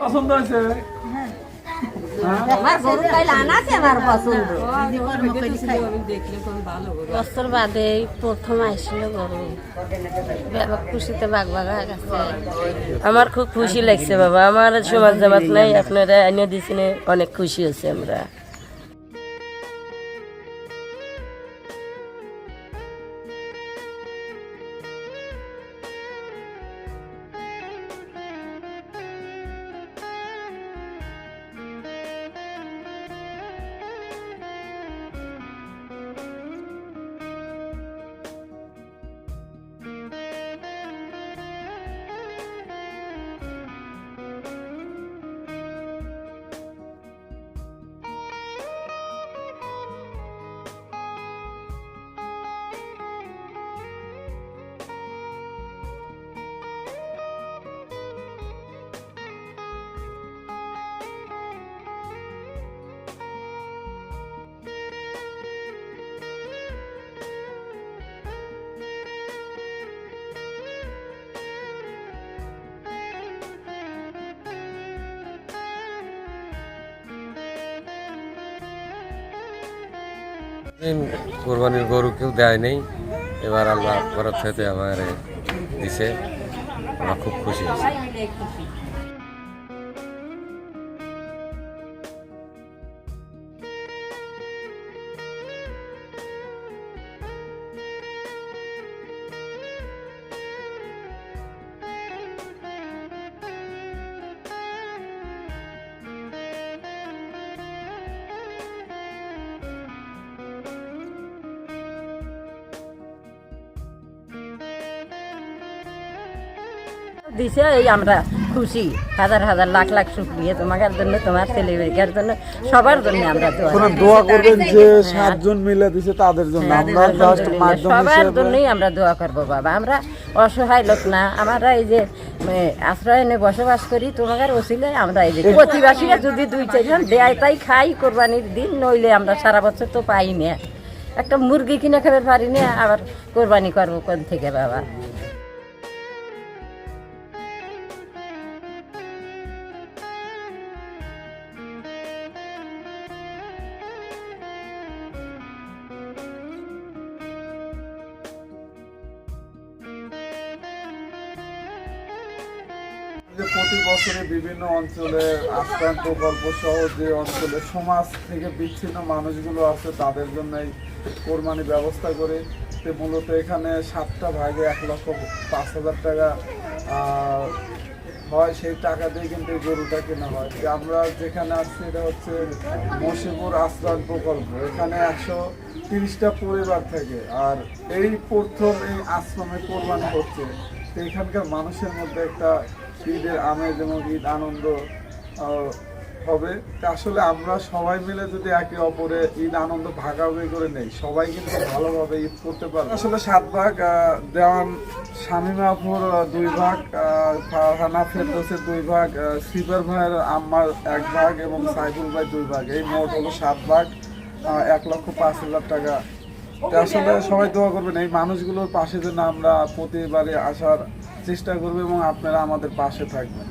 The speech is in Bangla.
পছন্দ হয়েছে? আমার গরু কাইলে আনাছে আমার পছন্দ। বছর বাদে প্রথম আসছিল গরু। খুশিতে বাঘ বাঘা গেছে। আমার খুব খুশি লাগছে বাবা। আমার সমাজ জামাত নাই আপনারা এনে দিয়েছেন অনেক খুশি হচ্ছে আমরা। কোরবানির গরু কেউ দেয় নেই। এবার আল্লাহ বরফ খেতে আমার দিছে। আমরা খুব খুশি হয়েছি দিছে এই আমরা খুশি। হাজার হাজার লাখ লাখ শুক্রিয়া তোমার জন্য তোমার ছেলেমেয়ের জন্য সবার জন্য আমরা দোয়া। দোয়া করবেন যে সাতজন মিলে দিছে তাদের জন্য। আমরা জাস্ট মাধ্যম সবার জন্যই আমরা দোয়া করব বাবা। আমরা অসহায় লোক না। আমরা এই যে আশ্রয় এনে বসবাস করি তোমাদের ওসিলে আমরা এই যে প্রতিবাসীরা যদি দুই চারজন দেয় তাই খাই কোরবানির দিন নইলে আমরা সারা বছর তো পাই না। একটা মুরগি কিনে খেতে পারি না আবার কোরবানি করব কোন থেকে বাবা? যে প্রতি বছরে বিভিন্ন অঞ্চলে আশ্রম প্রকল্প সহ যে অঞ্চলে সমাজ থেকে বিচ্ছিন্ন মানুষগুলো আছে, তাদের জন্য এই কোরবানি ব্যবস্থা করে। তো মূলত এখানে সাতটা ভাগে এক লক্ষ পাঁচ হাজার টাকা হয় সেই টাকা দিয়ে কিন্তু গরুটা কেনা হয়। যে আমরা যেখানে আসছি এটা হচ্ছে মসিপুর আশ্রয় প্রকল্প। এখানে একশো তিরিশটা পরিবার থাকে আর এই প্রথম এই আশ্রমে কোরবানি হচ্ছে। এখানকার মানুষের মধ্যে একটা ঈদের আমেজ এবং ঈদ আনন্দ হবে। আসলে আমরা সবাই মিলে যদি একে অপরে ঈদ আনন্দ ভাগাভাগি করে নেই, সবাই কিন্তু ভালোভাবে ঈদ করতে পারবে। আসলে সাত ভাগ দেওয়ান শামিমাপুর দুই ভাগ ফারহানা ফেরদোসের দুই ভাগ সিপার ভাইয়ের আম্মার এক ভাগ এবং সাইফুল ভাই দুই ভাগ। এই মোট হলো সাত ভাগ এক লক্ষ পাঁচ হাজার টাকা। আসলে সবাই দোয়া করবেন, এই মানুষগুলোর পাশে যেন আমরা প্রতিবারে আসার চেষ্টা করবে এবং আপনারা আমাদের পাশে থাকবেন।